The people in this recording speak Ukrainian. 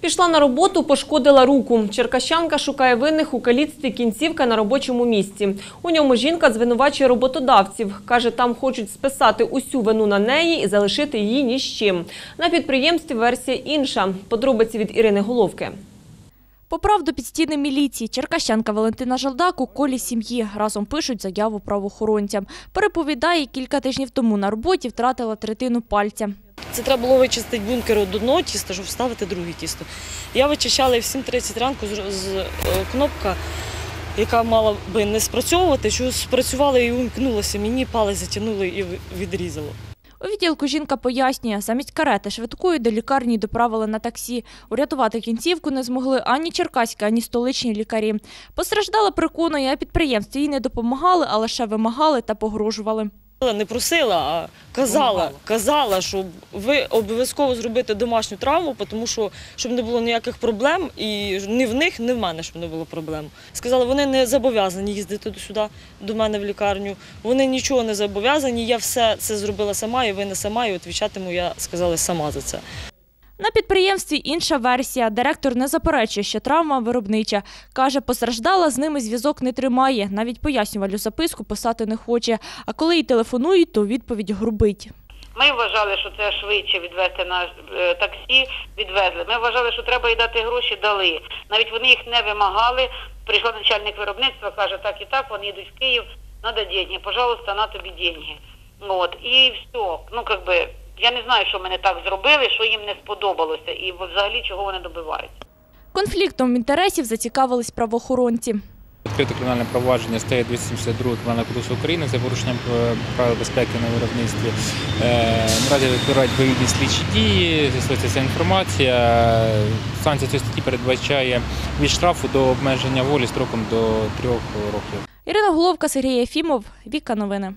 Пішла на роботу, пошкодила руку. Черкащанка шукає винних у каліцтві кінцівка на робочому місці. У ньому жінка звинувачує роботодавців. Каже, там хочуть списати усю вину на неї і залишити її ні з чим. На підприємстві версія інша. Подробиці від Ірини Головки. Поправ до підстійної міліції. Черкащанка Валентина Жалдак у колі сім'ї. Разом пишуть заяву правоохоронцям. Переповідає, кілька тижнів тому на роботі втратила третину пальця. Це треба було вичистити бункер від одного тіста, щоб вставити друге тісто. Я вичищала в 7.30 ранку з, е, кнопка, яка мала би не спрацьовувати, що спрацювала і умкнулася. Мені палець затягнуло і відрізало. У відділку жінка пояснює, замість карети швидкої до лікарні доправили на таксі. Урятувати кінцівку не змогли ані черкаські, ані столичні лікарі. Постраждала переконує, підприємстві їй не допомагали, а лише вимагали та погрожували. Не просила, а казала, казала, що ви обов'язково зробите домашню травму, тому що щоб не було ніяких проблем, і ні в них, ні в мене, щоб не було проблем. Сказала, вони не зобов'язані їздити сюди, до мене в лікарню. Вони нічого не зобов'язані. Я все це зробила сама, і ви не сама, і відповідатиму я сказала сама за це. На підприємстві інша версія. Директор не заперечує, що травма виробнича. Каже, постраждала, з ними зв'язок не тримає. Навіть пояснювальну записку писати не хоче. А коли їй телефонують, то відповідь грубить. Ми вважали, що це швидше відвезти на е, таксі, відвезли. Ми вважали, що треба їй дати гроші, дали. Навіть вони їх не вимагали. Прийшла начальник виробництва, каже, так і так, вони йдуть в Київ, треба деньги, пожалуйста, на тобі деньги. От, і все. Ну, как би, я не знаю, що мене так зробили, що їм не сподобалося, і взагалі чого вони добиваються. Конфліктом інтересів зацікавились правоохоронці. Відкрите кримінальне провадження стає 272 Кримінального кодексу України за порушенням е, правил безпеки на виробництві. Е, Наразі відбирають відповідні слідчі дії, з'ясується ця інформація. Санкція цієї статті передбачає від штрафу до обмеження волі строком до трьох років. Ірина Головка, Сергій Єфімов, Віка Новини.